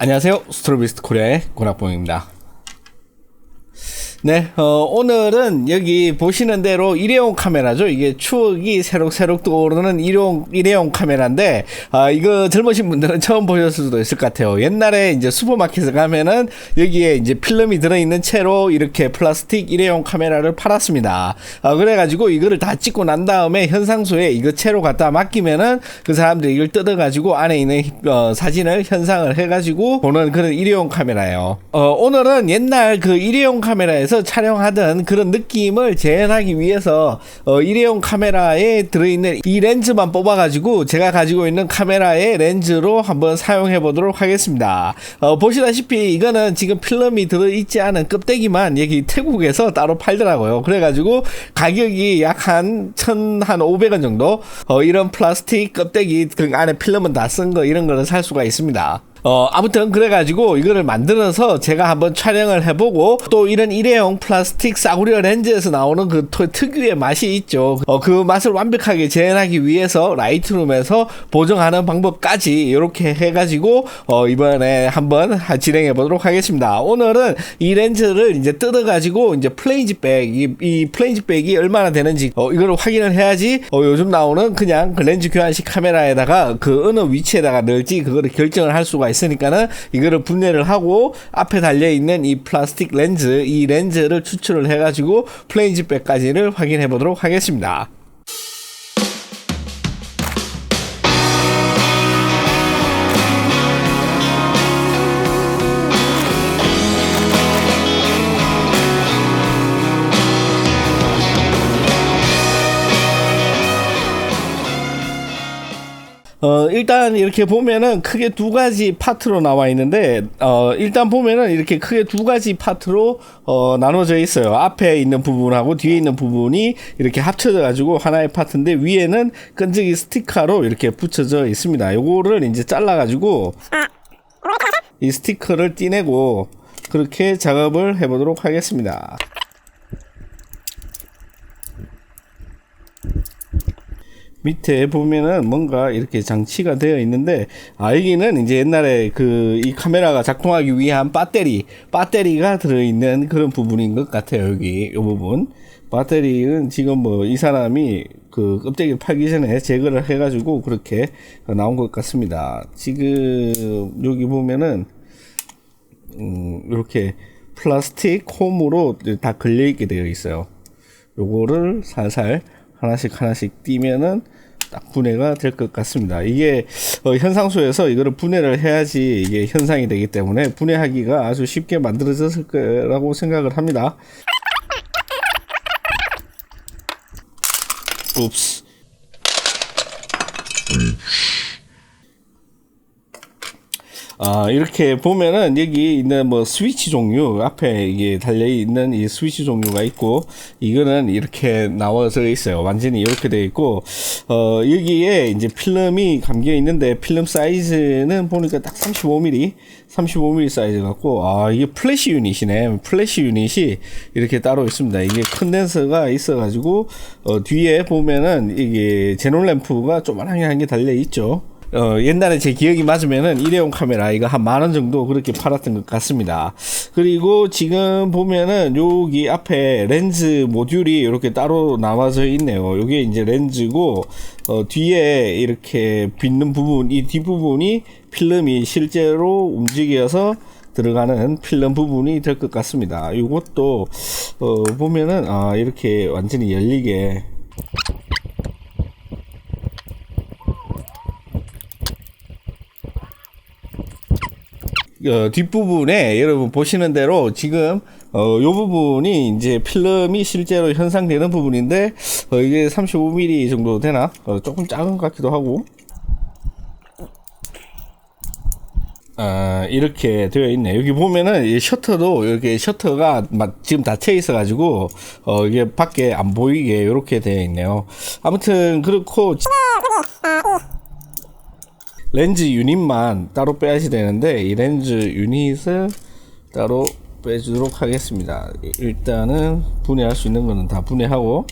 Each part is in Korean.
안녕하세요. 스트로비스트 코리아의 권학봉입니다. 네, 어, 오늘은 여기 보시는 대로 일회용 카메라죠. 이게 추억이 새록새록 떠오르는 일회용, 일회용 카메라인데, 아, 이거 젊으신 분들은 처음 보셨을 수도 있을 것 같아요. 옛날에 이제 슈퍼마켓에 가면은 여기에 이제 필름이 들어있는 채로 이렇게 플라스틱 일회용 카메라를 팔았습니다. 아, 그래가지고 이거를 다 찍고 난 다음에 현상소에 이거 채로 갖다 맡기면은 그 사람들이 이걸 뜯어가지고 안에 있는 어, 사진을 현상을 해가지고 보는 그런 일회용 카메라예요. 어, 오늘은 옛날 그 일회용 카메라에서 에서 촬영하던 그런 느낌을 재현하기 위해서 어, 일회용 카메라에 들어있는 이 렌즈만 뽑아가지고 제가 가지고 있는 카메라의 렌즈로 한번 사용해 보도록 하겠습니다. 어, 보시다시피 이거는 지금 필름이 들어있지 않은 껍데기만 여기 태국에서 따로 팔더라고요. 그래가지고 가격이 약 한 천 한 오백 원 정도 어, 이런 플라스틱 껍데기 그 안에 필름은 다 쓴 거 이런 거를 살 수가 있습니다. 어, 아무튼 그래가지고 이거를 만들어서 제가 한번 촬영을 해보고 또 이런 일회용 플라스틱 싸구려 렌즈에서 나오는 그 특유의 맛이 있죠. 어, 그 맛을 완벽하게 재현하기 위해서 라이트룸에서 보정하는 방법까지 이렇게 해가지고 어, 이번에 한번 진행해 보도록 하겠습니다. 오늘은 이 렌즈를 이제 뜯어가지고 이제 플레인지 백, 이, 이 플레인지 백이 얼마나 되는지 어, 이거를 확인을 해야지 어, 요즘 나오는 그냥 그 렌즈 교환식 카메라에다가 그 어느 위치에다가 넣을지 그거를 결정을 할 수가 있으니까는 이거를 분해를 하고 앞에 달려 있는 이 플라스틱 렌즈 이 렌즈를 추출을 해가지고 플레인지 백까지를 확인해 보도록 하겠습니다. 어, 일단 이렇게 보면은 크게 두 가지 파트로 나와 있는데, 어, 일단 보면은 이렇게 크게 두 가지 파트로, 어, 나눠져 있어요. 앞에 있는 부분하고 뒤에 있는 부분이 이렇게 합쳐져 가지고 하나의 파트인데, 위에는 끈적이 스티커로 이렇게 붙여져 있습니다. 요거를 이제 잘라 가지고, 이 스티커를 떼내고, 그렇게 작업을 해보도록 하겠습니다. 밑에 보면은 뭔가 이렇게 장치가 되어 있는데 아 여기는 이제 옛날에 그 이 카메라가 작동하기 위한 배터리 배터리가 들어 있는 그런 부분인 것 같아요 여기. 이 부분. 배터리는 지금 뭐 이 사람이 그 껍데기 팔기 전에 제거를 해가지고 그렇게 나온 것 같습니다. 지금 여기 보면은 음 이렇게 플라스틱 홈으로 다 걸려 있게 되어 있어요. 요거를 살살 하나씩 하나씩 띄면은 딱 분해가 될 것 같습니다. 이게 어, 현상소에서 이거를 분해를 해야지 이게 현상이 되기 때문에 분해하기가 아주 쉽게 만들어졌을 거라고 생각을 합니다. 옵스. 아, 이렇게 보면은 여기 있는 뭐 스위치 종류 앞에 이게 달려 있는 이 스위치 종류가 있고 이거는 이렇게 나와져 있어요. 완전히 이렇게 되어 있고 어 여기에 이제 필름이 감겨 있는데 필름 사이즈는 보니까 딱 35mm 35mm 사이즈 같고 아 이게 플래시 유닛이네. 플래시 유닛이 이렇게 따로 있습니다. 이게 컨덴서가 있어 가지고 어 뒤에 보면은 이게 제논 램프가 조만하게 한 게 달려 있죠. 어, 옛날에 제 기억이 맞으면은 일회용 카메라 이거 한 만 원 정도 그렇게 팔았던 것 같습니다. 그리고 지금 보면은 여기 앞에 렌즈 모듈이 이렇게 따로 나와져 있네요. 이게 이제 렌즈고 어, 뒤에 이렇게 빗는 부분 이 뒷부분이 필름이 실제로 움직여서 들어가는 필름 부분이 될 것 같습니다. 이것도 어, 보면은 아, 이렇게 완전히 열리게 어, 뒷부분에 여러분 보시는 대로 지금 어, 요 부분이 이제 필름이 실제로 현상되는 부분인데 어, 이게 35mm 정도 되나? 어, 조금 작은 것 같기도 하고 아, 이렇게 되어 있네. 여기 보면은 이 셔터도 이렇게 셔터가 막 지금 닫혀 있어 가지고 어 이게 밖에 안 보이게 이렇게 되어 있네요. 아무튼 그렇고 렌즈 유닛만 따로 빼야지 되는데 이 렌즈 유닛을 따로 빼주도록 하겠습니다 일단은 분해할 수 있는 거는 다 분해하고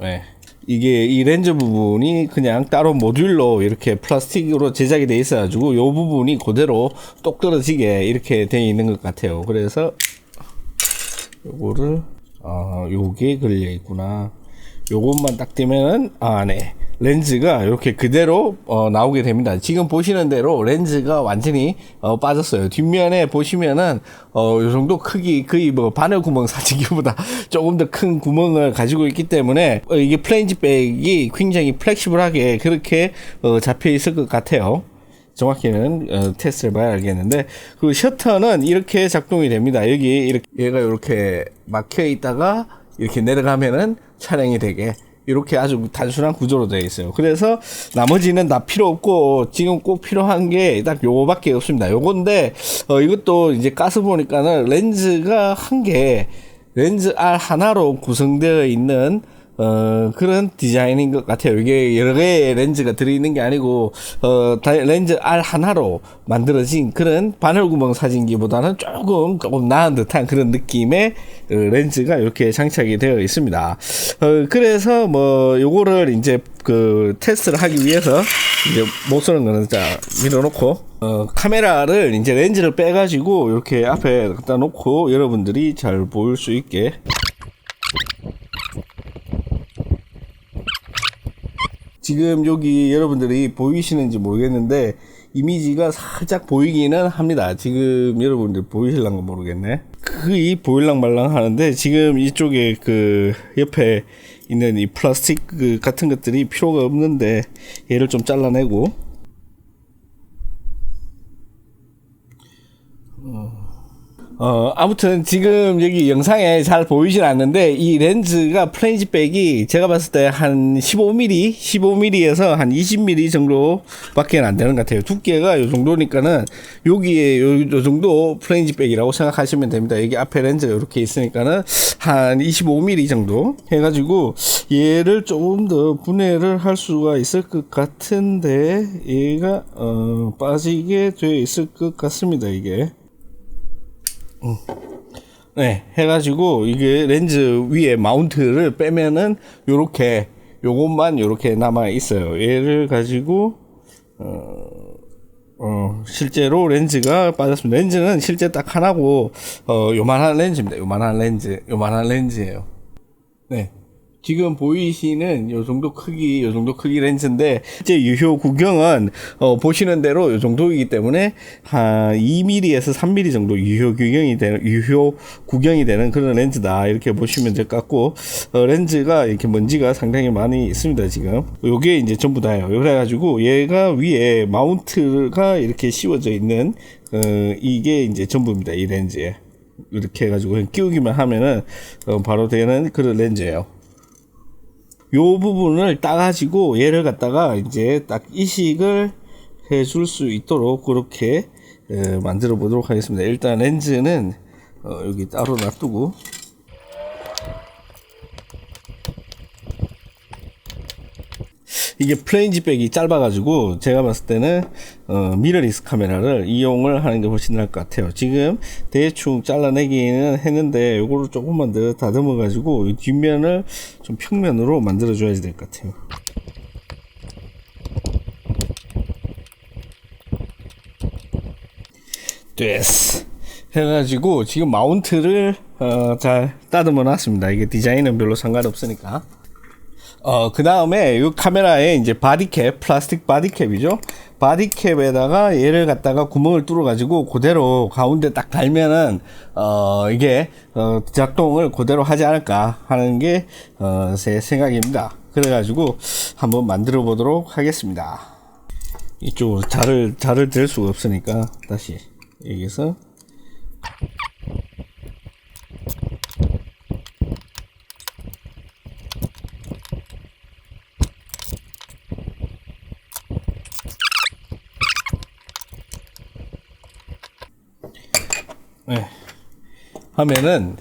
네. 이게 이 렌즈 부분이 그냥 따로 모듈로 이렇게 플라스틱으로 제작이 돼 있어 가지고 요 부분이 그대로 똑 떨어지게 이렇게 돼 있는 것 같아요. 그래서 요거를 아 요게 걸려 있구나. 요것만 딱 떼면은 아 네. 렌즈가 이렇게 그대로 어, 나오게 됩니다. 지금 보시는 대로 렌즈가 완전히 어, 빠졌어요. 뒷면에 보시면은 어, 요 정도 크기 거의 뭐 바늘 구멍 사진기보다 조금 더 큰 구멍을 가지고 있기 때문에 어, 이게 플레인지 백이 굉장히 플렉시블하게 그렇게 어, 잡혀 있을 것 같아요. 정확히는 어, 테스트를 봐야 알겠는데 그 셔터는 이렇게 작동이 됩니다. 여기 이렇게 얘가 이렇게 막혀 있다가 이렇게 내려가면은 촬영이 되게 이렇게 아주 단순한 구조로 되어 있어요. 그래서 나머지는 다 필요 없고 지금 꼭 필요한 게 딱 요거밖에 없습니다. 요건데 어, 이것도 이제 가스 보니까는 렌즈가 한 개 렌즈 R 하나로 구성되어 있는 어, 그런 디자인인 것 같아요. 이게 여러 개의 렌즈가 들어있는 게 아니고, 어, 다- 렌즈 R 하나로 만들어진 그런 바늘구멍 사진기보다는 조금, 조금 나은 듯한 그런 느낌의 어, 렌즈가 이렇게 장착이 되어 있습니다. 어, 그래서 뭐, 요거를 이제 그 테스트를 하기 위해서 이제 못 쓰는 거는 자, 밀어놓고, 어, 카메라를 이제 렌즈를 빼가지고 이렇게 앞에 갖다 놓고 여러분들이 잘 보일 수 있게 지금 여기 여러분들이 보이시는지 모르겠는데 이미지가 살짝 보이기는 합니다. 지금 여러분들 보이실랑가 모르겠네. 거의 보일랑 말랑 하는데 지금 이쪽에 그 옆에 있는 이 플라스틱 그 같은 것들이 필요가 없는데 얘를 좀 잘라내고 어, 아무튼 지금 여기 영상에 잘 보이진 않는데 이 렌즈가 플레인지 백이 제가 봤을 때 한 15mm, 15mm에서 한 20mm 정도밖에 안 되는 것 같아요. 두께가 요 정도니까는 여기에 요, 요 정도 플레인지 백이라고 생각하시면 됩니다. 여기 앞에 렌즈가 이렇게 있으니까는 한 25mm 정도 해가지고 얘를 조금 더 분해를 할 수가 있을 것 같은데 얘가 어, 빠지게 되어 있을 것 같습니다. 이게. 네, 해가지고 이게 렌즈 위에 마운트를 빼면은 요렇게 요것만 요렇게 남아 있어요. 얘를 가지고 어, 어 실제로 렌즈가 빠졌습니다. 렌즈는 실제 딱 하나고 어 요만한 렌즈입니다. 요만한 렌즈, 요만한 렌즈예요. 네. 지금 보이시는 요 정도 크기, 요 정도 크기 렌즈인데, 이제 유효 구경은, 어, 보시는 대로 요 정도이기 때문에, 한 2mm에서 3mm 정도 유효 구경이 되는, 유효 구경이 되는 그런 렌즈다. 이렇게 보시면 될 것 같고, 어, 렌즈가 이렇게 먼지가 상당히 많이 있습니다, 지금. 요게 이제 전부 다예요. 그래가지고, 얘가 위에 마운트가 이렇게 씌워져 있는, 어, 이게 이제 전부입니다, 이 렌즈에. 이렇게 해가지고 끼우기만 하면은, 어, 바로 되는 그런 렌즈예요. 요 부분을 따가지고 얘를 갖다가 이제 딱 이식을 해줄 수 있도록 그렇게 에, 만들어 보도록 하겠습니다. 일단 렌즈는 어, 여기 따로 놔두고 이게 플레인 지 백이 짧아가지고 제가 봤을 때는 어, 미러리스 카메라를 이용을 하는 게 훨씬 나을 것 같아요. 지금 대충 잘라내기는 했는데 요거를 조금만 더 다듬어가지고 이 뒷면을 좀 평면으로 만들어줘야 될 것 같아요. 됐어. 해가지고 지금 마운트를 어, 잘 따듬어 놨습니다. 이게 디자인은 별로 상관없으니까. 어, 그 다음에 이 카메라에 이제 바디캡, 플라스틱 바디캡이죠. 바디캡에다가 얘를 갖다가 구멍을 뚫어가지고 그대로 가운데 딱 달면은, 어, 이게, 어, 작동을 그대로 하지 않을까 하는 게, 어, 제 생각입니다. 그래가지고 한번 만들어 보도록 하겠습니다. 이쪽으로 자를, 자를 댈 수가 없으니까 다시 여기서 네. 하면은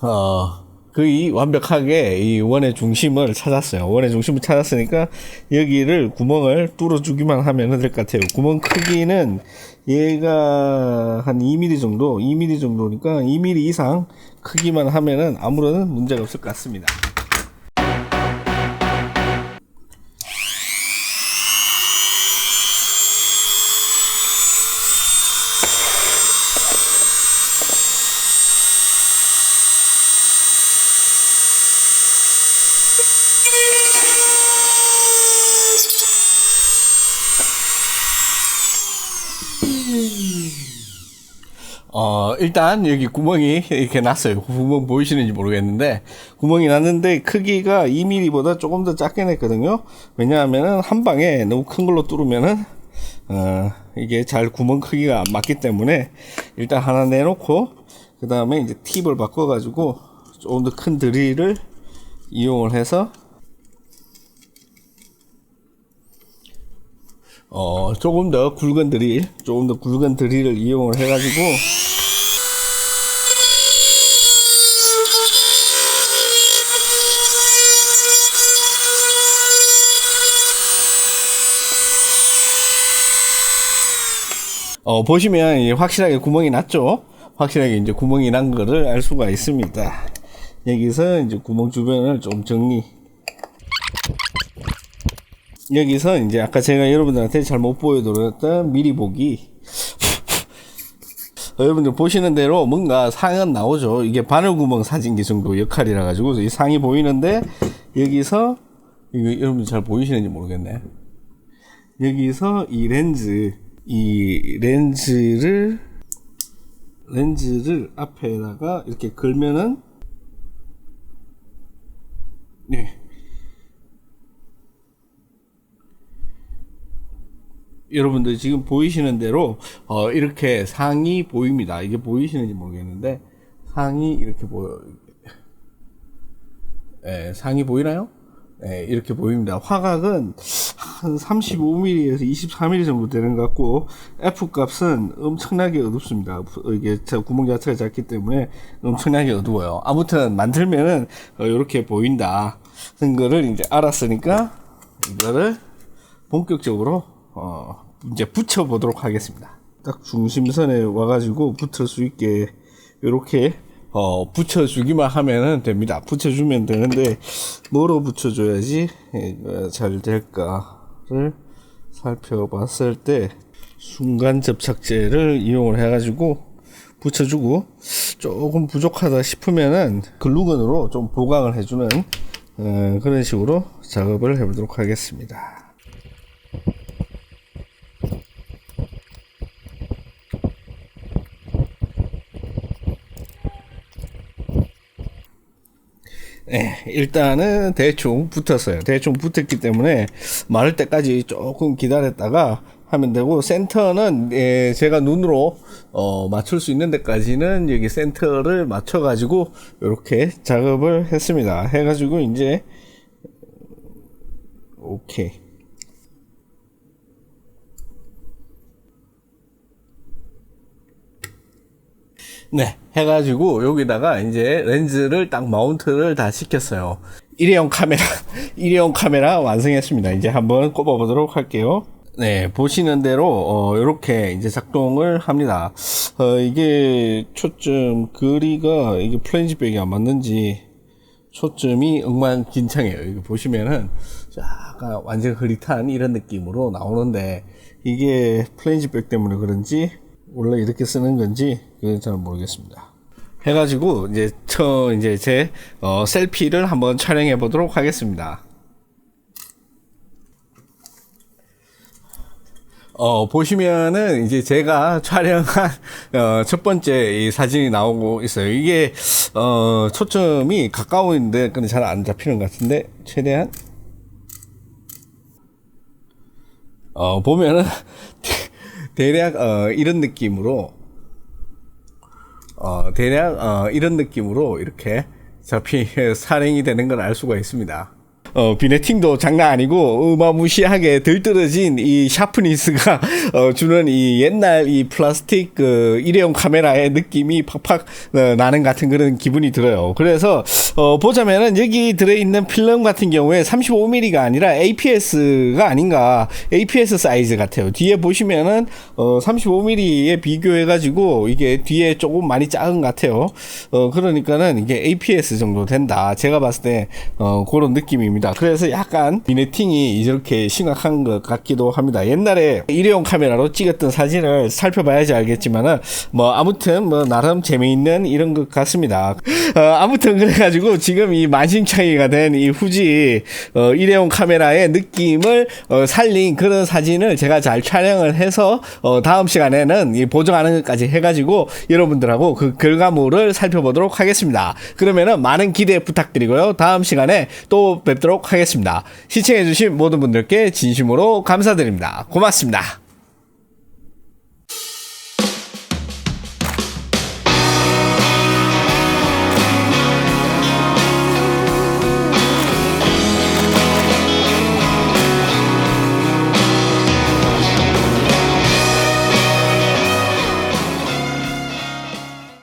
어 거의 완벽하게 이 원의 중심을 찾았어요. 원의 중심을 찾았으니까 여기를 구멍을 뚫어주기만 하면 될 것 같아요. 구멍 크기는 얘가 한 2mm 정도, 2mm 정도니까 2mm 이상 크기만 하면은 아무런 문제가 없을 것 같습니다. 어, 일단 여기 구멍이 이렇게 났어요. 구멍 보이시는지 모르겠는데, 구멍이 났는데 크기가 2mm보다 조금 더 작게 냈거든요. 왜냐하면은 한 방에 너무 큰 걸로 뚫으면은, 어, 이게 잘 구멍 크기가 안 맞기 때문에 일단 하나 내놓고, 그 다음에 이제 팁을 바꿔가지고 조금 더 큰 드릴을 이용을 해서 어, 조금 더 굵은 드릴, 조금 더 굵은 드릴을 이용을 해가지고, 어, 보시면 확실하게 구멍이 났죠? 확실하게 이제 구멍이 난 거를 알 수가 있습니다. 여기서 이제 구멍 주변을 좀 정리. 여기서 이제 아까 제가 여러분들한테 잘 못 보여드렸던 미리 보기. 어, 여러분들 보시는 대로 뭔가 상은 나오죠. 이게 바늘구멍 사진기 정도 역할이라 가지고 이 상이 보이는데 여기서 이거 여러분들 잘 보이시는지 모르겠네. 여기서 이 렌즈 이 렌즈를 렌즈를 앞에다가 이렇게 걸면은 네. 여러분들 지금 보이시는 대로 어 이렇게 상이 보입니다. 이게 보이시는지 모르겠는데 상이 이렇게 보여. 예, 상이 보이나요? 예, 이렇게 보입니다. 화각은 한 35mm에서 24mm 정도 되는 것 같고 F 값은 엄청나게 어둡습니다. 이게 저 구멍 자체가 작기 때문에 엄청나게 어두워요. 아무튼 만들면은 어, 이렇게 보인다. 는 거를 이제 알았으니까 이거를 본격적으로 어, 이제 붙여 보도록 하겠습니다. 딱 중심선에 와가지고 붙을 수 있게 이렇게 어, 붙여주기만 하면 됩니다. 붙여주면 되는데, 뭐로 붙여줘야지 잘 될까 를 살펴봤을 때, 순간 접착제를 이용을 해가지고 붙여주고, 조금 부족하다 싶으면은 글루건으로 좀 보강을 해주는 어, 그런 식으로 작업을 해보도록 하겠습니다. 네, 일단은 대충 붙었어요. 대충 붙었기 때문에 마를 때까지 조금 기다렸다가 하면 되고 센터는 예, 제가 눈으로 어, 맞출 수 있는 데까지는 여기 센터를 맞춰 가지고 이렇게 작업을 했습니다. 해 가지고 이제 오케이. 네, 해가지고 여기다가 이제 렌즈를 딱 마운트를 다 시켰어요. 일회용 카메라, 일회용 카메라 완성했습니다. 이제 한번 꼽아보도록 할게요. 네, 보시는 대로 어, 이렇게 이제 작동을 합니다. 어, 이게 초점 거리가 이게 플랜지 백이 안 맞는지 초점이 엉망진창이에요. 이거 보시면은 약간 완전 흐릿한 이런 느낌으로 나오는데 이게 플랜지 백 때문에 그런지 원래 이렇게 쓰는 건지 그건 잘 모르겠습니다. 해가지고 이제 저 이제 제 어, 셀피를 한번 촬영해 보도록 하겠습니다. 어, 보시면은 이제 제가 촬영한 어, 첫 번째 이 사진이 나오고 있어요. 이게 어, 초점이 가까운데 근데 잘 안 잡히는 것 같은데 최대한 어, 보면은 대략 어, 이런 느낌으로 어, 대략 어, 이런 느낌으로 이렇게 잡히 살행이 되는 걸 알 수가 있습니다. 어, 비네팅도 장난 아니고 어마무시하게 들떨어진 이 샤프니스가 어, 주는 이 옛날 이 플라스틱 그 일회용 카메라의 느낌이 팍팍 어, 나는 같은 그런 기분이 들어요. 그래서 어, 보자면은 여기 들어있는 필름 같은 경우에 35mm가 아니라 APS가 아닌가 APS 사이즈 같아요. 뒤에 보시면은 어, 35mm에 비교해가지고 이게 뒤에 조금 많이 작은 것 같아요. 어, 그러니까는 이게 APS 정도 된다. 제가 봤을 때 어, 그런 느낌입니다. 보입니다. 그래서 약간 미네팅이 이렇게 심각한 것 같기도 합니다. 옛날에 일회용 카메라로 찍었던 사진을 살펴봐야지 알겠지만은 뭐 아무튼 뭐 나름 재미있는 이런 것 같습니다. 어, 아무튼 그래가지고 지금 이 만신창이가 된 이 후지 어, 일회용 카메라의 느낌을 어, 살린 그런 사진을 제가 잘 촬영을 해서 어, 다음 시간에는 이 보정하는 것까지 해가지고 여러분들하고 그 결과물을 살펴보도록 하겠습니다. 그러면은 많은 기대 부탁드리고요. 다음 시간에 또 뵙 하겠습니다. 시청해주신 모든 분들께 진심으로 감사드립니다. 고맙습니다.